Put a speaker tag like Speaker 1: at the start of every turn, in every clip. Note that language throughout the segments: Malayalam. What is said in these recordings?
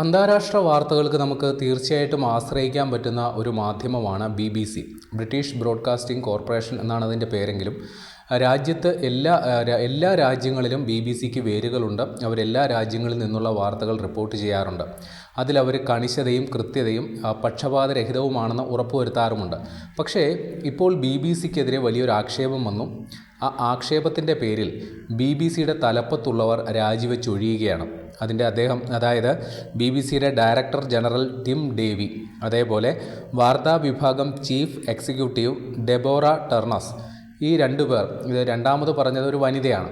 Speaker 1: അന്താരാഷ്ട്ര വാർത്തകൾക്ക് നമുക്ക് തീർച്ചയായിട്ടും ആശ്രയിക്കാൻ പറ്റുന്ന ഒരു മാധ്യമമാണ് B B C British Broadcasting Corporation എന്നാണ് അതിന്റെ പേരെങ്കിലും. രാജ്യത്ത് എല്ലാ എല്ലാ രാജ്യങ്ങളിലും ബി ബി സിക്ക് വേരുകളുണ്ട്. അവരെല്ലാ രാജ്യങ്ങളിൽ നിന്നുള്ള വാർത്തകൾ റിപ്പോർട്ട് ചെയ്യാറുണ്ട്. അതിലവർ കണിശതയും കൃത്യതയും പക്ഷപാതരഹിതവുമാണെന്ന് ഉറപ്പുവരുത്താറുമുണ്ട്. പക്ഷേ ഇപ്പോൾ ബി ബി സിക്കെതിരെ വലിയൊരു ആക്ഷേപം വന്നു. ആ ആക്ഷേപത്തിന്റെ പേരിൽ ബി ബി സിയുടെ തലപ്പത്തുള്ളവർ രാജിവെച്ചൊഴിയുകയാണ്. അതിന്റെ അദ്ദേഹം അതായത് ബി ബി സിയുടെ ഡയറക്ടർ ജനറൽ ടിം ഡേവി അതേപോലെ വാർത്താ വിഭാഗം ചീഫ് എക്സിക്യൂട്ടീവ് ഡെബോറ ടെർണസ് ഈ രണ്ടു പേർ ഇത് രണ്ടാമത് പറഞ്ഞത് ഒരു വനിതയാണ്.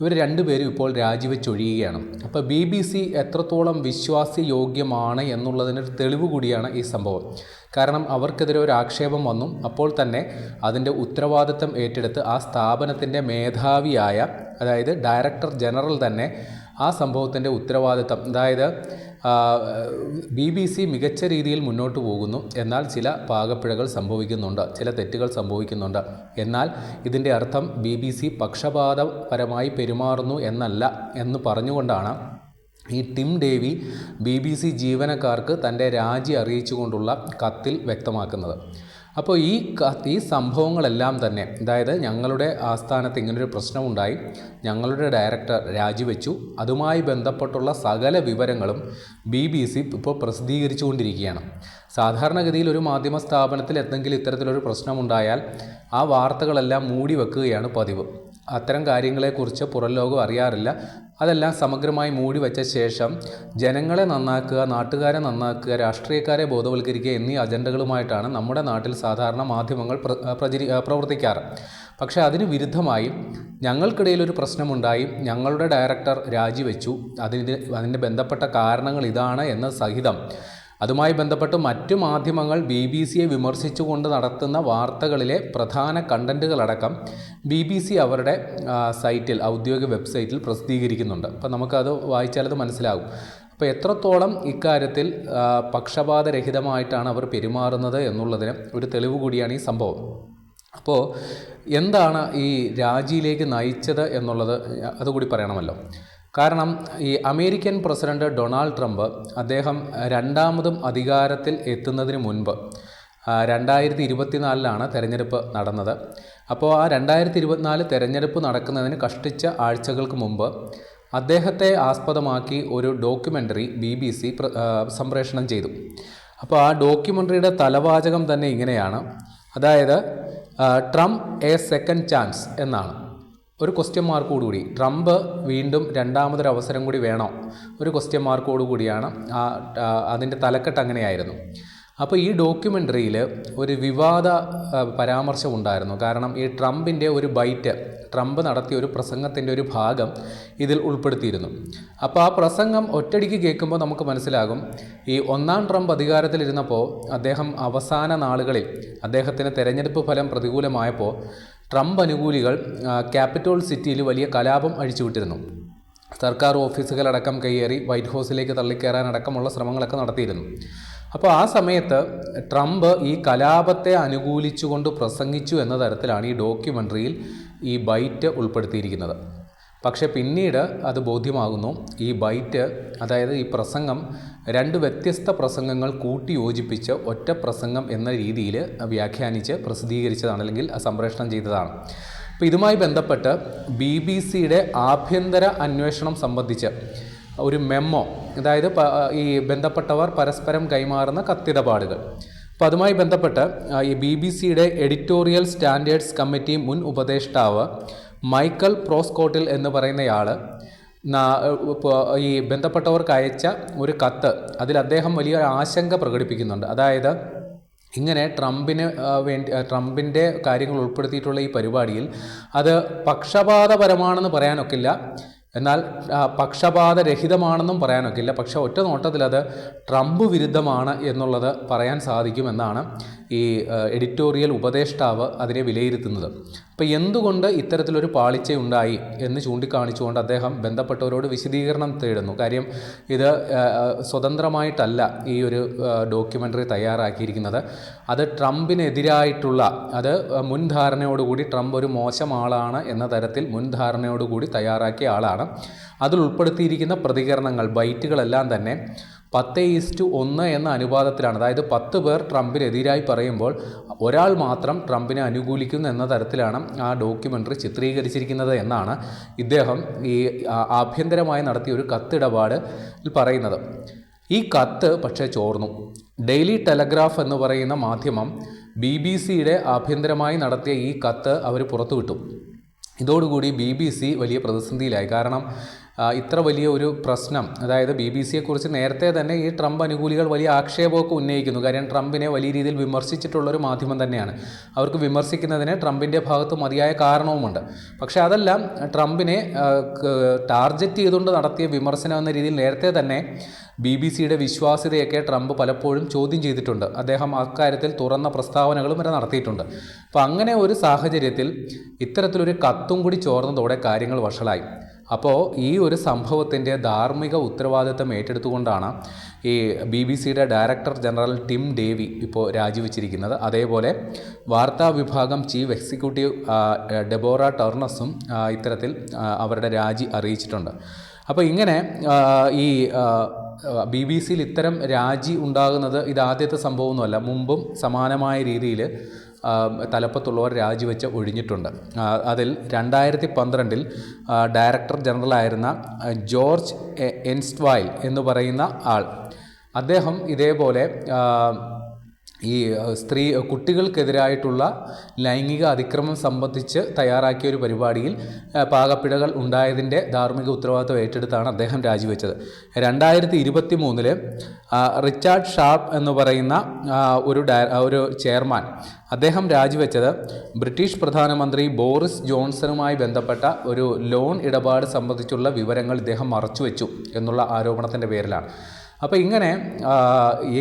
Speaker 1: ഇവർ രണ്ടുപേരും ഇപ്പോൾ രാജിവെച്ചൊഴിയുകയാണ്. അപ്പോൾ ബി ബി സി എത്രത്തോളം വിശ്വാസയോഗ്യമാണ് എന്നുള്ളതിനൊരു തെളിവ് കൂടിയാണ് ഈ സംഭവം. കാരണം അവർക്കെതിരെ ഒരു ആക്ഷേപം വന്നു. അപ്പോൾ തന്നെ അതിന്റെ ഉത്തരവാദിത്തം ഏറ്റെടുത്ത് ആ സ്ഥാപനത്തിന്റെ മേധാവിയായ അതായത് ഡയറക്ടർ ജനറൽ തന്നെ ആ സംഭവത്തിന്റെ ഉത്തരവാദിത്തം അതായത് ബി ബി സി മികച്ച രീതിയിൽ മുന്നോട്ട് പോകുന്നു. എന്നാൽ ചില പാകപ്പിഴകൾ സംഭവിക്കുന്നുണ്ട്. ചില തെറ്റുകൾ സംഭവിക്കുന്നുണ്ട്. എന്നാൽ ഇതിന്റെ അർത്ഥം ബി ബി സി പക്ഷപാതപരമായി പെരുമാറുന്നു എന്നല്ല എന്ന് പറഞ്ഞുകൊണ്ടാണ് ഈ Tim Davie B B C ജീവനക്കാർക്ക് തന്റെ രാജി അറിയിച്ചുകൊണ്ടുള്ള കത്തിൽ വ്യക്തമാക്കുന്നത്. അപ്പോൾ ഈ ഈ സംഭവങ്ങളെല്ലാം തന്നെ അതായത് ഞങ്ങളുടെ ആസ്ഥാനത്ത് ഇങ്ങനൊരു പ്രശ്നമുണ്ടായി. ഞങ്ങളുടെ ഡയറക്ടർ രാജിവെച്ചു. അതുമായി ബന്ധപ്പെട്ടുള്ള സകല വിവരങ്ങളും ബി ബി സി ഇപ്പോൾ പ്രസിദ്ധീകരിച്ചുകൊണ്ടിരിക്കുകയാണ്. സാധാരണഗതിയിൽ ഒരു മാധ്യമ സ്ഥാപനത്തിൽ എന്തെങ്കിലും ഇത്തരത്തിലൊരു പ്രശ്നമുണ്ടായാൽ ആ വാർത്തകളെല്ലാം മൂടി വെക്കുകയാണ് പതിവ്. അത്തരം കാര്യങ്ങളെക്കുറിച്ച് പുറം ലോകം അറിയാറില്ല. അതെല്ലാം സമഗ്രമായി മൂടി വച്ച ശേഷം ജനങ്ങളെ നന്നാക്കുക നാട്ടുകാരെ നന്നാക്കുക രാഷ്ട്രീയക്കാരെ ബോധവൽക്കരിക്കുക എന്നീ അജണ്ടകളുമായിട്ടാണ് നമ്മുടെ നാട്ടിൽ സാധാരണ മാധ്യമങ്ങൾ പ്ര- പ്രചരി പ്രവർത്തിക്കാറ്. പക്ഷേ അതിന് വിരുദ്ധമായി ഞങ്ങൾക്കിടയിൽ ഒരു പ്രശ്നമുണ്ടായി. ഞങ്ങളുടെ ഡയറക്ടർ രാജിവെച്ചു. അതിന് അതിന്റെ ബന്ധപ്പെട്ട കാരണങ്ങൾ ഇതാണ് എന്ന സഹിതം അതുമായി ബന്ധപ്പെട്ട് മറ്റു മാധ്യമങ്ങൾ ബി ബി സിയെ വിമർശിച്ചുകൊണ്ട് നടത്തുന്ന വാർത്തകളിലെ പ്രധാന കണ്ടന്റുകളടക്കം ബി ബി സി അവരുടെ സൈറ്റിൽ ഔദ്യോഗിക വെബ്സൈറ്റിൽ പ്രസിദ്ധീകരിക്കുന്നുണ്ട്. അപ്പോൾ നമുക്കത് വായിച്ചാലത് മനസ്സിലാകും. അപ്പോൾ എത്രത്തോളം ഇക്കാര്യത്തിൽ പക്ഷപാതരഹിതമായിട്ടാണ് അവർ പെരുമാറുന്നത് എന്നുള്ളതിന് ഒരു തെളിവ് കൂടിയാണ് ഈ സംഭവം. അപ്പോൾ എന്താണ് ഈ രാജിയിലേക്ക് നയിച്ചത് എന്നുള്ളത് അതുകൂടി പറയണമല്ലോ. കാരണം ഈ അമേരിക്കൻ പ്രസിഡന്റ് ഡൊണാൾഡ് ട്രംപ് അദ്ദേഹം രണ്ടാമതും അധികാരത്തിൽ എത്തുന്നതിന് മുൻപ് രണ്ടായിരത്തി ഇരുപത്തിനാലിലാണ് തെരഞ്ഞെടുപ്പ് നടന്നത്. അപ്പോൾ ആ രണ്ടായിരത്തി ഇരുപത്തിനാല് തെരഞ്ഞെടുപ്പ് നടക്കുന്നതിന് കഷ്ടിച്ച ആഴ്ചകൾക്ക് മുമ്പ് അദ്ദേഹത്തെ ആസ്പദമാക്കി ഒരു ഡോക്യുമെന്ററി ബി ബി സി സംപ്രേഷണം ചെയ്തു. അപ്പോൾ ആ ഡോക്യുമെന്ററിയുടെ തലവാചകം തന്നെ ഇങ്ങനെയാണ്. അതായത് ട്രംപ് എ സെക്കൻഡ് ചാൻസ് എന്നാണ്. ഒരു ക്വസ്റ്റ്യൻ മാർക്കോടുകൂടി ട്രംപ് വീണ്ടും രണ്ടാമതൊരു അവസരം കൂടി വേണോ. ഒരു ക്വസ്റ്റ്യൻ മാർക്കോടു കൂടിയാണ് ആ ആ, അതിന്റെ തലക്കെട്ട് അങ്ങനെയായിരുന്നു. അപ്പോൾ ഈ ഡോക്യുമെന്ററിയിൽ ഒരു വിവാദ പരാമർശം ഉണ്ടായിരുന്നു. കാരണം ഈ ട്രംപിന്റെ ഒരു ബൈറ്റ് ട്രംപ് നടത്തിയ ഒരു പ്രസംഗത്തിന്റെ ഒരു ഭാഗം ഇതിൽ ഉൾപ്പെടുത്തിയിരുന്നു. അപ്പോൾ ആ പ്രസംഗം ഒറ്റടിക്ക് കേൾക്കുമ്പോൾ നമുക്ക് മനസ്സിലാകും ഈ ഒന്നാം ട്രംപ് അധികാരത്തിലിരുന്നപ്പോൾ അദ്ദേഹം അവസാന നാളുകളിൽ അദ്ദേഹത്തിന് തെരഞ്ഞെടുപ്പ് ഫലം പ്രതികൂലമായപ്പോൾ ട്രംപ് അനുകൂലികൾ ക്യാപിറ്റോൾ സിറ്റിയിൽ വലിയ കലാപം അഴിച്ചുവിട്ടിരുന്നു സർക്കാർ ഓഫീസുകളടക്കം കയ്യേറി വൈറ്റ് ഹൗസിലേക്ക് തള്ളിക്കയറാനടക്കമുള്ള ശ്രമങ്ങളൊക്കെ നടത്തിയിരുന്നു. അപ്പോൾ ആ സമയത്ത് ട്രംപ് ഈ കലാപത്തെ അനുകൂലിച്ചുകൊണ്ട് പ്രസംഗിച്ചു എന്ന തരത്തിലാണ് ഈ ഡോക്യുമെന്ററിയിൽ ഈ ബൈറ്റ് ഉൾപ്പെടുത്തിയിരിക്കുന്നത്. പക്ഷേ പിന്നീട് അത് ബോധ്യമാകുന്നു. ഈ ബൈറ്റ് അതായത് ഈ പ്രസംഗം രണ്ട് വ്യത്യസ്ത പ്രസംഗങ്ങൾ കൂട്ടി യോജിപ്പിച്ച് ഒറ്റ പ്രസംഗം എന്ന രീതിയിൽ വ്യാഖ്യാനിച്ച് പ്രസിദ്ധീകരിച്ചതാണ് അല്ലെങ്കിൽ സംപ്രേഷണം ചെയ്തതാണ്. അപ്പോൾ ഇതുമായി ബന്ധപ്പെട്ട് ബി ബി സിയുടെ ആഭ്യന്തര അന്വേഷണം സംബന്ധിച്ച് ഒരു മെമ്മോ അതായത് ഈ ബന്ധപ്പെട്ടവർ പരസ്പരം കൈമാറുന്ന കത്തിടപാടുകൾ. അപ്പോൾ അതുമായി ബന്ധപ്പെട്ട് ഈ ബി ബി സിയുടെ എഡിറ്റോറിയൽ സ്റ്റാൻഡേർഡ്സ് കമ്മിറ്റി മുൻ ഉപദേഷ്ടാവ് മൈക്കൽ പ്രോസ്കോട്ടിൽ എന്ന് പറയുന്നയാൾ ഈ ബന്ധപ്പെട്ടവർക്ക് അയച്ച ഒരു കത്ത് അതിൽ അദ്ദേഹം വലിയൊരു ആശങ്ക പ്രകടിപ്പിക്കുന്നുണ്ട്. അതായത് ഇങ്ങനെ ട്രംപിന് വേണ്ടി ട്രംപിന്റെ കാര്യങ്ങൾ ഉൾപ്പെടുത്തിയിട്ടുള്ള ഈ പരിപാടിയിൽ അത് പക്ഷപാതപരമാണെന്ന് പറയാനൊക്കില്ല. എന്നാൽ പക്ഷപാതരഹിതമാണെന്നും പറയാനൊക്കില്ല പക്ഷേ ഒറ്റ നോട്ടത്തിൽ അത് ട്രംപ് വിരുദ്ധമാണ് എന്നുള്ളത് പറയാൻ സാധിക്കുമെന്നാണ് ഈ എഡിറ്റോറിയൽ ഉപദേഷ്ടാവ് അതിനെ വിലയിരുത്തുന്നത്. അപ്പോൾ എന്തുകൊണ്ട് ഇത്തരത്തിലൊരു പാളിച്ചയുണ്ടായി എന്ന് ചൂണ്ടിക്കാണിച്ചുകൊണ്ട് അദ്ദേഹം ബന്ധപ്പെട്ടവരോട് വിശദീകരണം തേടുന്നു. കാര്യം ഇത് സ്വതന്ത്രമായിട്ടല്ല ഈ ഒരു ഡോക്യുമെന്ററി തയ്യാറാക്കിയിരിക്കുന്നത്. അത് ട്രംപിനെതിരായിട്ടുള്ള അത് മുൻധാരണയോടുകൂടി ട്രംപ് ഒരു മോശം ആളാണ് എന്ന തരത്തിൽ മുൻധാരണയോടുകൂടി തയ്യാറാക്കിയ ആളാണ്. അതിൽ ഉൾപ്പെടുത്തിയിരിക്കുന്ന പ്രതികരണങ്ങൾ ബൈറ്റുകളെല്ലാം തന്നെ പത്ത് ഈസ്റ്റ് ഒന്ന് എന്ന അനുപാതത്തിലാണ്. അതായത് പത്ത് പേർ ട്രംപിനെതിരായി പറയുമ്പോൾ ഒരാൾ മാത്രം ട്രംപിനെ അനുകൂലിക്കുന്നു എന്ന തരത്തിലാണ് ആ ഡോക്യുമെന്ററി ചിത്രീകരിച്ചിരിക്കുന്നത് എന്നാണ് ഇദ്ദേഹം ഈ ആഭ്യന്തരമായി നടത്തിയ ഒരു കത്തിടപാട് പറയുന്നത്. ഈ കത്ത് പക്ഷേ ചോർന്നു. ഡെയിലി ടെലഗ്രാഫ് എന്ന് പറയുന്ന മാധ്യമം ബി ബി സിയുടെ ആഭ്യന്തരമായി നടത്തിയ ഈ കത്ത് അവർ പുറത്തുവിട്ടു. ഇതോടുകൂടി ബി ബി സി വലിയ പ്രതിസന്ധിയിലായി. കാരണം ഇത്ര വലിയ ഒരു പ്രശ്നം. അതായത് ബി ബി സിയെക്കുറിച്ച് നേരത്തെ തന്നെ ഈ ട്രംപ് അനുകൂലികൾ വലിയ ആക്ഷേപമൊക്കെ ഉന്നയിക്കുന്നു. കാര്യം ട്രംപിനെ വലിയ രീതിയിൽ വിമർശിച്ചിട്ടുള്ള ഒരു മാധ്യമം തന്നെയാണ്. അവർക്ക് വിമർശിക്കുന്നതിന് ട്രംപിന്റെ ഭാഗത്ത് മതിയായ കാരണവുമുണ്ട്. പക്ഷേ അതെല്ലാം ട്രംപിനെ ടാർഗറ്റ് ചെയ്തുകൊണ്ട് നടത്തിയ വിമർശനം എന്ന രീതിയിൽ നേരത്തെ തന്നെ ബി ബി സിയുടെ വിശ്വാസ്യതയൊക്കെ ട്രംപ് പലപ്പോഴും ചോദ്യം ചെയ്തിട്ടുണ്ട്. അദ്ദേഹം അക്കാര്യത്തിൽ തുറന്ന പ്രസ്താവനകളും വരെ നടത്തിയിട്ടുണ്ട്. അപ്പോൾ അങ്ങനെ ഒരു സാഹചര്യത്തിൽ ഇത്തരത്തിലൊരു കത്തും കൂടി ചോർന്നതോടെ കാര്യങ്ങൾ വഷളായി. അപ്പോൾ ഈ ഒരു സംഭവത്തിന്റെ ധാർമ്മിക ഉത്തരവാദിത്തം ഏറ്റെടുത്തുകൊണ്ടാണ് ഈ ബി ബി സിയുടെ ഡയറക്ടർ ജനറൽ ടിം ഡേവി ഇപ്പോൾ രാജിവെച്ചിരിക്കുന്നത്. അതേപോലെ വാർത്താ വിഭാഗം ചീഫ് എക്സിക്യൂട്ടീവ് ഡെബോറ ടർണസും ഇത്തരത്തിൽ അവരുടെ രാജി അറിയിച്ചിട്ടുണ്ട്. അപ്പോൾ ഇങ്ങനെ ഈ ബി ബി സിയിൽ ഇത്തരം രാജി ഉണ്ടാകുന്നത് ഇതാദ്യത്തെ സംഭവമൊന്നുമല്ല. മുമ്പും സമാനമായ രീതിയിൽ തലപ്പത്തുള്ളവർ രാജിവെച്ച് ഒഴിഞ്ഞിട്ടുണ്ട്. അതിൽ രണ്ടായിരത്തി പന്ത്രണ്ടിൽ ഡയറക്ടർ ജനറലായിരുന്ന ജോർജ് എ- എൻസ്റ്റ്വൈൽ എന്ന് പറയുന്ന ആൾ. അദ്ദേഹം ഇതേപോലെ ഈ സ്ത്രീ കുട്ടികൾക്കെതിരായിട്ടുള്ള ലൈംഗിക അതിക്രമം സംബന്ധിച്ച് തയ്യാറാക്കിയ ഒരു പരിപാടിയിൽ പാകപ്പിഴകൾ ഉണ്ടായതിന്റെ ധാർമ്മിക ഉത്തരവാദിത്വം ഏറ്റെടുത്താണ് അദ്ദേഹം രാജിവെച്ചത്. രണ്ടായിരത്തി ഇരുപത്തി മൂന്നിൽ റിച്ചാർഡ് ഷാർപ്പ് എന്ന് പറയുന്ന ഒരു ഡയ ഒരു ചെയർമാൻ അദ്ദേഹം രാജിവെച്ചത് ബ്രിട്ടീഷ് പ്രധാനമന്ത്രി ബോറിസ് ജോൺസണുമായി ബന്ധപ്പെട്ട ഒരു ലോൺ ഇടപാട് സംബന്ധിച്ചുള്ള വിവരങ്ങൾ ഇദ്ദേഹം മറച്ചുവെച്ചു എന്നുള്ള ആരോപണത്തിന്റെ പേരിലാണ്. അപ്പോൾ ഇങ്ങനെ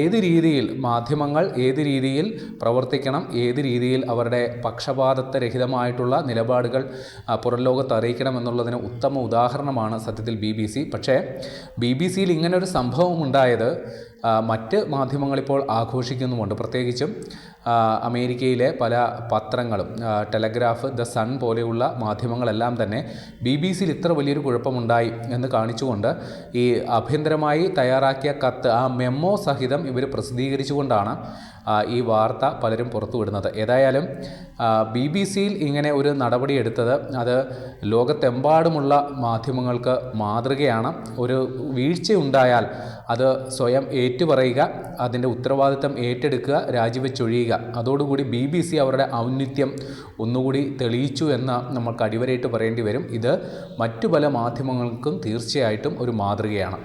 Speaker 1: ഏത് രീതിയിൽ മാധ്യമങ്ങൾ ഏത് രീതിയിൽ പ്രവർത്തിക്കണം ഏത് രീതിയിൽ അവരുടെ പക്ഷപാതത്വരഹിതമായിട്ടുള്ള നിലപാടുകൾ പുറംലോകത്ത് പുറം ലോകത്ത് അറിയിക്കണം എന്നുള്ളതിന് ഉത്തമ ഉദാഹരണമാണ് സത്യത്തിൽ ബി ബി സി. പക്ഷേ ബി ബി സിയിൽ ഇങ്ങനെ ഒരു സംഭവം ഉണ്ടായത് മറ്റ് മാധ്യമങ്ങളിപ്പോൾ ആഘോഷിക്കുന്നുമുണ്ട്. പ്രത്യേകിച്ചും അമേരിക്കയിലെ പല പത്രങ്ങളും ടെലഗ്രാഫ് ദ സൺ പോലെയുള്ള മാധ്യമങ്ങളെല്ലാം തന്നെ ബി ബി സിയിൽ ഇത്ര വലിയൊരു കുഴപ്പമുണ്ടായി എന്ന് കാണിച്ചുകൊണ്ട് ഈ ആഭ്യന്തരമായി തയ്യാറാക്കിയ കത്ത് ആ മെമ്മോ സഹിതം ഇവർ പ്രസിദ്ധീകരിച്ചുകൊണ്ടാണ് ഈ വാർത്ത പലരും പുറത്തുവിടുന്നത്. ഏതായാലും ബി ബി സിയിൽ ഇങ്ങനെ ഒരു നടപടി എടുത്തത് അത് ലോകത്തെമ്പാടുമുള്ള മാധ്യമങ്ങൾക്ക് മാതൃകയാണ്. ഒരു വീഴ്ചയുണ്ടായാൽ അത് സ്വയം ഏറ്റുപറയുക അതിന്റെ ഉത്തരവാദിത്തം ഏറ്റെടുക്കുക രാജിവെച്ചൊഴിയുക. അതോടുകൂടി ബി ബി സി അവരുടെ ഔന്നിത്യം ഒന്നുകൂടി തെളിയിച്ചു എന്ന് നമുക്ക് അടിവരയിട്ട് പറയേണ്ടി വരും. ഇത് മറ്റു പല മാധ്യമങ്ങൾക്കും തീർച്ചയായിട്ടും ഒരു മാതൃകയാണ്.